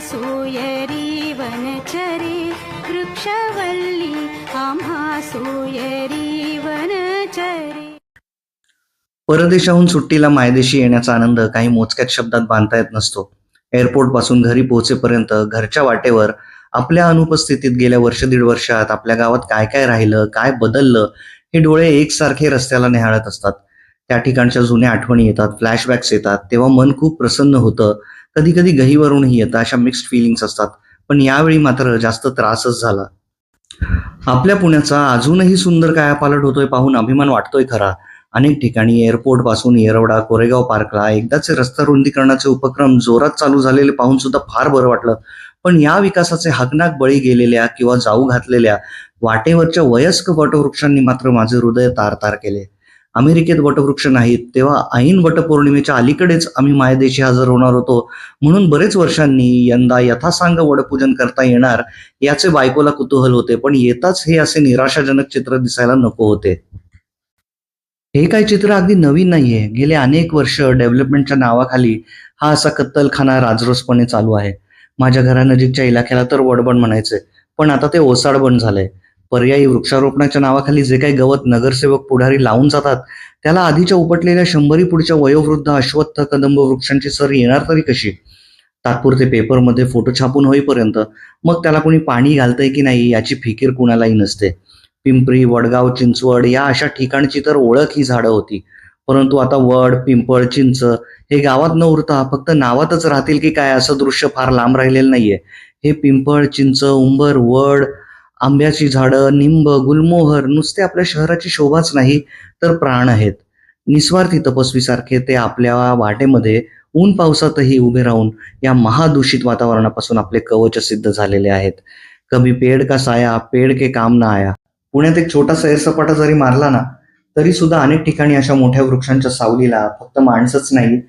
आम्हा वनचरी वृक्षवल्ली आम्हा सोयरी परदेशाहून सुट्टीला मायदेशी येण्याचा आनंद काही मोजक्याच शब्दात बांधता येत नसतो. एअरपोर्टपासून घरी पोहोचेपर्यंत घरच्या वाटेवर आपल्या अनुपस्थितीत गेल्या वर्ष दीड वर्षात आपल्या गावात काय काय राहिलं काय बदललं हे डोळे एकसारखे रस्त्याला निहाळत असतात. त्या ठिकाणच्या जुन्या आठवणी येतात फ्लॅशबॅक्स येतात तेव्हा मन खूप प्रसन्न होतं. कधी कधी गहीवरूनही येतं अशा मिक्स्ड फिलिंग्स असतात. पण यावेळी मात्र जास्त त्रासच झाला. आपल्या पुण्याचा अजूनही सुंदर कायापालट होतोय पाहून अभिमान वाटतोय खरा. अनेक ठिकाणी एअरपोर्टपासून येरवडा कोरेगाव पार्कला एकदाचे रस्ता रुंदीकरणाचे उपक्रम जोरात चालू झालेले पाहून सुद्धा फार बरं वाटलं. पण या विकासाचे हकनाक बळी गेलेल्या किंवा जाऊ घातलेल्या वाटेवरच्या वयस्क वटवृक्षांनी मात्र माझे हृदय तार तार केले. अमेरिकेत वटवृक्ष नाहीत तेव्हा ऐन वटपौर्णिमेच्या अलीकडेच आम्ही मायदेशी हजर होणार होतो. म्हणून बरेच वर्षांनी यंदा यथासांग वडपूजन करता येणार याचे बायकोला कुतूहल होते. पण येताच हे असे निराशाजनक चित्र दिसायला नको होते. हे काय चित्र अगदी नवीन नाहीये. गेले अनेक वर्ष डेव्हलपमेंटच्या नावाखाली हा असा कत्तलखाना राजरोसपणे चालू आहे. माझ्या घरानजीकच्या इलाक्याला तर वडबण म्हणायचे पण आता ते ओसाडबण झालंय. पर्यायी वृक्षारोपणाच्या नावाखाली जे काही गवत नगरसेवक पुढारी लावून जातात त्याला आधीच्या उपटलेल्या शंभरी पुढच्या वयोवृद्ध अश्वत्थ कदंब वृक्षांची सर येणार तरी कशी? तात्पुरते पेपरमध्ये फोटो छापून होईपर्यंत मग त्याला कोणी पाणी घालतंय की नाही याची फिकीर कुणालाही नसते. पिंपरी वडगाव चिंचवड या अशा ठिकाणची तर ओळख ही झाडं होती. परंतु आता वड पिंपळ चिंच हे गावात न उरता फक्त नावातच राहतील की काय असं दृश्य फार लांब राहिलेलं नाहीये. हे पिंपळ चिंच उंबर वड आंब्याची झाडं निंब गुलमोहर नुसते आपल्या शहराची शोभाच नाही तर प्राण आहेत. निस्वार्थी तपस्वीसारखे ते आपल्या वाटेमध्ये ऊन पावसातही उभे राहून या महादूषित वातावरणापासून आपले कवच सिद्ध झालेले आहेत. कभी पेड का साया पेड के काम ना आया. पुण्यात एक छोटा सैरसपाटा जरी मारला ना तरी सुद्धा अनेक ठिकाणी अशा मोठ्या वृक्षांच्या सावलीला फक्त माणसंच नाही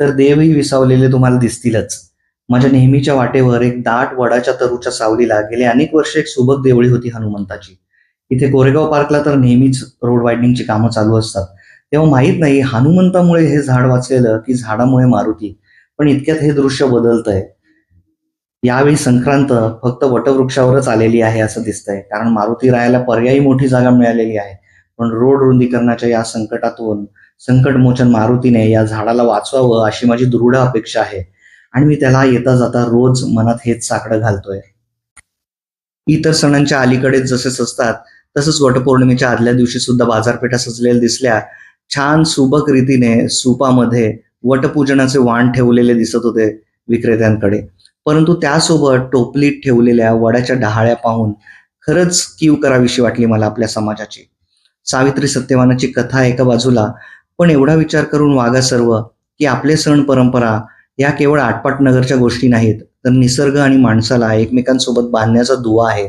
तर देवही विसावलेले तुम्हाला दिसतीलच. माझ्या नेहमीच्या वाटेवर एक दाट वडाच्या तरूच्या सावलीला गेले अनेक वर्ष एक सुबक देवळी होती हनुमंताची. इथे कोरेगाव पार्कला तर नेहमीच रोड वायडिंगची कामं चालू असतात. तेव्हा माहीत नाही हनुमंतामुळे हे झाड वाचलेलं की झाडामुळे मारुती. पण इतक्यात हे दृश्य बदलतंय. यावेळी संक्रांत फक्त वटवृक्षावरच आलेली आहे असं दिसतंय. कारण मारुती रायाला पर्यायी मोठी जागा मिळालेली आहे. पण रोड रुंदीकरणाच्या या संकटातून संकटमोचन मारुतीने या झाडाला वाचवावं अशी माझी दृढ अपेक्षा आहे. आणि मी त्याला येता जाता रोज मनात हेच साकडं घालतोय. इतर सणांच्या अलीकडेच जसे सजतात तसंच वटपौर्णिमेच्या आदल्या दिवशी सुद्धा बाजारपेठा सजलेल्या दिसल्या. छान सुबक रीतीने सुपामध्ये वटपूजनाचे वाण ठेवलेले दिसत होते विक्रेत्यांकडे. परंतु त्यासोबत टोपलीत ठेवलेल्या वड्याच्या डहाळ्या पाहून खरंच कीव करावीशी वाटली मला आपल्या समाजाची. सावित्री सत्यवानाची कथा एका बाजूला पण एवढा विचार करून वागा सर्व की आपले सण परंपरा या केवळ आटपाट नगरच्या गोष्टी नाहीत तर निसर्ग आणि माणसाला एकमेकांसोबत बांधण्याचा दुवा आहे.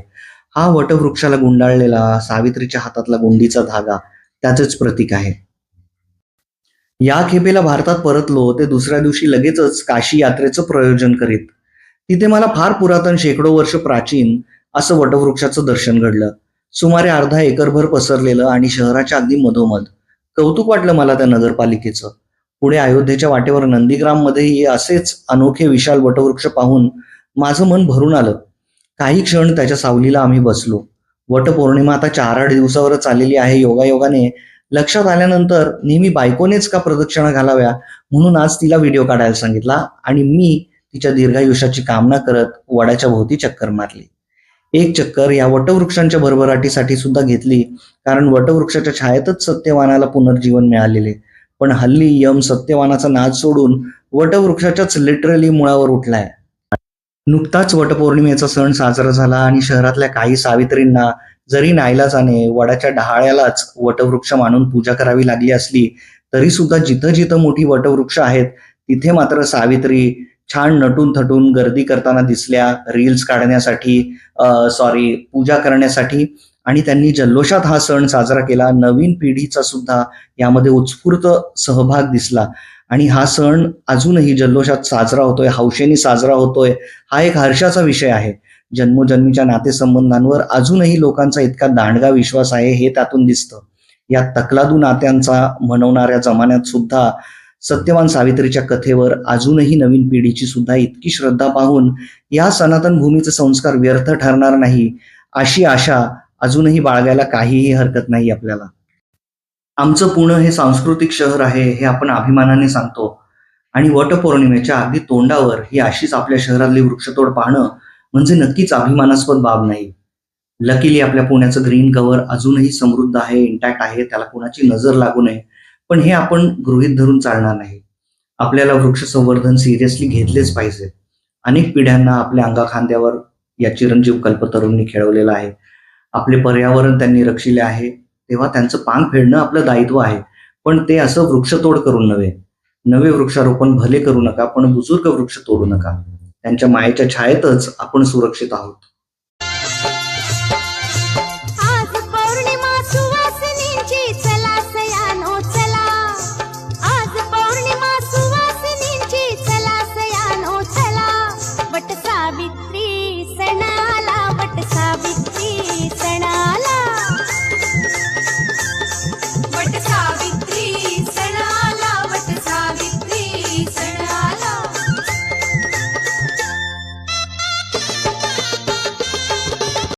हा वटवृक्षाला गुंडाळलेला सावित्रीच्या हातातला गुंडीचा धागा त्याचेच प्रतीक आहे. या खेपेला भारतात परतलो ते दुसऱ्या दिवशी लगेचच काशी यात्रेचं प्रयोजन करीत. तिथे मला फार पुरातन शेकडो वर्ष प्राचीन असं वटवृक्षाचं दर्शन घडलं. सुमारे अर्धा एकरभर पसरलेलं आणि शहराच्या अगदी मधोमध. कौतुक वाटलं मला त्या नगरपालिकेचं. पुढे अयोध्येच्या वाटेवर नंदीग्राममध्येही असेच अनोखे विशाल वटवृक्ष पाहून माझं मन भरून आलं. काही क्षण त्याच्या सावलीला आम्ही बसलो. वटपौर्णिमा आता चार आठ दिवसावरच आलेली आहे. योगायोगाने लक्षात आल्यानंतर नेहमी बायकोनेच का प्रदक्षिणा घालाव्या म्हणून आज तिला व्हिडिओ काढायला सांगितला आणि मी तिच्या दीर्घायुष्याची कामना करत वडाच्या भोवती चक्कर मारली. एक चक्कर या वटवृक्षांच्या भरभराटीसाठी सुद्धा घेतली कारण वटवृक्षाच्या छायेतच सत्यवानाला पुनर्जीवन मिळालेले. पण हल्ली यम सत्यवानाचा नाद सोडून वटवृक्षाच्याच लिटरली मुळावर उठलाय. नुकताच वटपौर्णिमेचा सण साजरा झाला आणि शहरातल्या काही सावित्रींना जरी नाईलाजाने वडाच्या डहाळ्यालाच वटवृक्ष मानून पूजा करावी लागली असली तरी सुद्धा जिथं जिथं मोठी वटवृक्ष आहेत तिथे मात्र सावित्री छान नटून थटून गर्दी करताना दिसल्या रील्स काढण्यासाठी सॉरी पूजा करण्यासाठी. आणि त्यांनी जल्लोषात हा सण साजरा केला. नवीन पिढीचा सुद्धा यामध्ये उत्स्फूर्त सहभाग दिसला. आणि हा सण अजूनही जल्लोषात साजरा होतोय हौशेने साजरा होतोय. हा एक हर्षाचा विषय आहे. जन्मोजन्मीच्या नातेसंबंधांवर अजूनही लोकांचा इतका दांडगा विश्वास आहे हे त्यातून दिसतं. या तकलादू नात्यांचा म्हणवणाऱ्या जमान्यात सुद्धा सत्यवान सावित्रीच्या कथेवर अजूनही नवीन पिढीची सुद्धा इतकी श्रद्धा पाहून या सनातन भूमीचे संस्कार व्यर्थ ठरणार नाही अशी आशा अजूनही बाळगायला काहीही हरकत नाही आपल्याला. आमचं पुणे हे सांस्कृतिक शहर आहे हे आपण अभिमानाने सांगतो. आणि वटपौर्णिमेच्या अगदी तोंडावर ही अशीच आपल्या शहरातली वृक्षतोड पाहणं म्हणजे नक्कीच अभिमानास्पद बाब नाही. लकीली आपल्या पुण्याचं ग्रीन कव्हर अजूनही समृद्ध आहे इंटॅक्ट आहे त्याला कोणाची नजर लागू नये. पण हे आपण गृहीत धरून चालणार नाही. आपल्याला वृक्ष संवर्धन सिरियसली घेतलेच पाहिजे. अनेक पिढ्यांना आपल्या अंगाखांद्यावर या चिरंजीव कल्पतरूंनी खेळवलेला आहे. आपले पर्यावरण त्यांनी रक्षिले आहे तेव्हा त्यांचं पान फेडणं आपलं दायित्व आहे. पण ते असं वृक्षतोड करून नव्हे नवे वृक्षारोपण भले करू नका पण बुजुर्ग वृक्ष तोडू नका. त्यांच्या मायेच्या छायेतच आपण सुरक्षित आहोत.